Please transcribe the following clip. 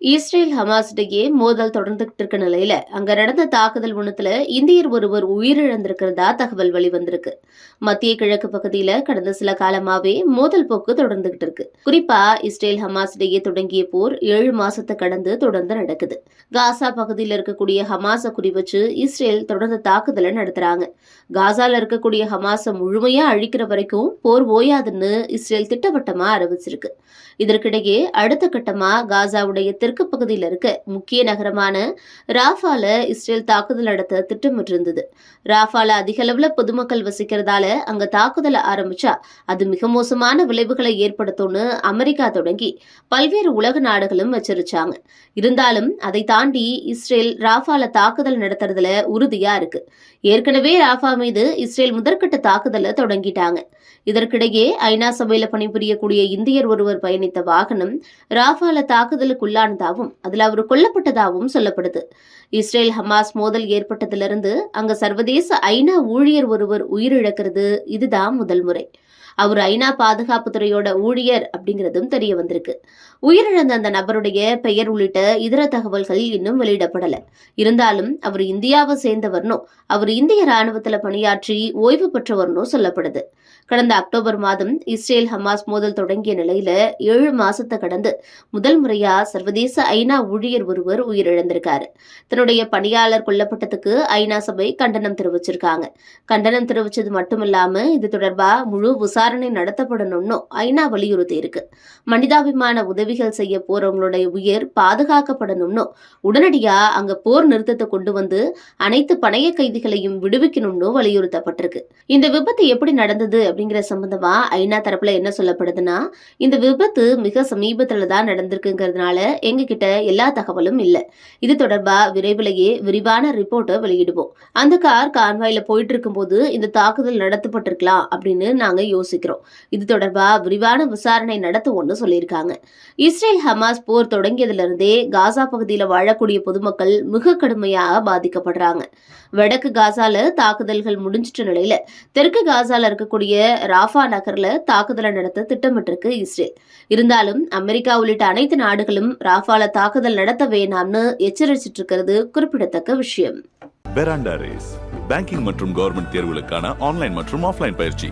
Israel Hamas இடையே மோதல் தொடர்ந்துகிட்டு இருக்க நிலையில அங்க நடந்த தாக்குதல் ஒண்ணுத்துல இந்தியர் ஒருவர் உயிரிழந்திருக்கிறதா தகவல் வெளிவந்திருக்கு. மத்திய கிழக்கு பகுதியில கடந்த சில காலமாவே மோதல் போக்கு தொடர்ந்துகிட்டு இருக்கு. குறிப்பா இஸ்ரேல் ஹமாஸ் இடையே தொடங்கிய போர் ஏழு மாசத்தை கடந்து தொடர்ந்து நடக்குது. காசா பகுதியில் இருக்கக்கூடிய ஹமாஸை குறிவச்சு இஸ்ரேல் தொடர்ந்து தாக்குதலை நடத்துறாங்க. காசால இருக்கக்கூடிய ஹமாஸை முழுமையா அழிக்கிற வரைக்கும் போர் ஓயாதுன்னு இஸ்ரேல் திட்டவட்டமா அறிவிச்சிருக்கு. இதற்கிடையே அடுத்த கட்டமா காசாவுடைய தெற்கு பகுதியில் இருக்க முக்கிய நகரமான ராஃபால இஸ்ரேல் தாக்குதல் நடத்த திட்டமிட்டிருந்தது. ராஃபால அதிக அளவில் பொதுமக்கள் வசிக்கிறதால அங்க தாக்குதலை ஆரம்பிச்சா அது மிக மோசமான விளைவுகளை ஏற்படுத்தும்னு அமெரிக்கா தொடங்கி பல்வேறு உலக நாடுகளும் எச்சரிச்சாங்க. இருந்தாலும் அதை தாண்டி இஸ்ரேல் ராஃபால தாக்குதல் நடத்துறதுல உறுதியா இருக்கு. ஏற்கனவே ராஃபா மீது இஸ்ரேல் முதற்கட்ட தாக்குதலை தொடங்கிட்டாங்க. இதற்கிடையே ஐநா சபையில பணிபுரியக்கூடிய இந்தியர் ஒருவர் பயணித்த வாகனம் ராஃபால தாக்குதலுக்குள்ளானதாகவும் அதுல அவர் கொல்லப்பட்டதாகவும் சொல்லப்படுது. இஸ்ரேல் ஹமாஸ் மோதல் ஏற்பட்டதிலிருந்து அங்க சர்வதேச ஐநா ஊழியர் ஒருவர் உயிரிழக்கிறது இதுதான் முதல் முறை. அவர் ஐநா பாதுகாப்பு துறையோட ஊழியர் அப்படிங்கிறதும் தெரிய வந்திருக்கு. உயிரிழந்த அந்த நபருடைய பெயர் உள்ளிட்ட இதர தகவல்கள் இன்னும் வெளியிடப்படல. இருந்தாலும் அவர் இந்தியாவை சேர்ந்தவர்னும் அவர் இந்திய ராணுவத்துல பணியாற்றி ஓய்வு பெற்றவர்னும் சொல்லப்படுது. கடந்த அக்டோபர் மாதம் இஸ்ரேல் ஹமாஸ் மோதல் தொடங்கிய நிலையில ஏழு மாசத்தை கடந்து முதல் முறையா சர்வதேச ஐநா ஊழியர் ஒருவர் உயிரிழந்திருக்காரு. தன்னுடைய பணியாளர் கொல்லப்பட்டதுக்கு ஐநா சபை கண்டனம் தெரிவிச்சிருக்காங்க. கண்டனம் தெரிவிச்சது மட்டுமில்லாம இது தொடர்பா முழு விசாரணை நடத்தப்படணும்னு ஐநா வலியுறுத்தி இருக்கு மனிதாபிமான உதவிகள் செய்ய போறவங்களுடைய உயிர் பாதுகாக்கப்படணும்னு உடனடியா அங்க போர் நிறுத்தத்தை கொண்டு வந்து அனைத்து பணைய கைதிகளையும் விடுவிக்கணும்னு வலியுறுத்தப்பட்டிருக்கு. இந்த விபத்து எப்படி நடந்தது அப்படிங்கிற சம்பந்தமா ஐநா தரப்புல என்ன சொல்லப்படுதுன்னா இந்த விபத்து மிக சமீபத்துல தான் நடந்திருக்குங்கிறதுனால எங்ககிட்ட எல்லா தகவலும் இல்ல. இது தொடர்பா விரைவிலேயே விரிவான ரிப்போர்ட்டை வெளியிடுவோம். அந்த கார் கான்வாயில போயிட்டு இருக்கும்போது இந்த தாக்குதல் நடத்தப்பட்டிருக்கலாம் அப்படின்னு நாங்க யோசிக்கிறோம் இது தொடர்பாக விரிவான விசாரணை நடத்துவோம்னு சொல்லியிருக்காங்க. இஸ்ரேல் ஹமாஸ் போர் தொடங்கியதுல இருந்தே காசா பகுதியில் வாழக்கூடிய பொதுமக்கள் மிக கடுமையாக பாதிக்கப்படுறாங்க. வடக்கு காசால தாக்குதல்கள் முடிஞ்சிட்ட நிலையில தெற்கு காசால இருக்கக்கூடிய ராஃபா நகர்ல தாக்குதலை நடத்த திட்டமிட்டிருக்கு இஸ்ரேல். இருந்தாலும் அமெரிக்கா உள்ளிட்ட அனைத்து நாடுகளும் ராஃபால தாக்குதல் நடத்த வேணாம்னு எச்சரிச்சிட்டு இருக்கிறது குறிப்பிடத்தக்க விஷயம். பெராண்டா ரேஸ் பேங்கிங் மற்றும் கவர்மெண்ட் தேர்வுகளுக்கான ஆன்லைன் மற்றும் ஆஃப்லைன் பயிற்சி.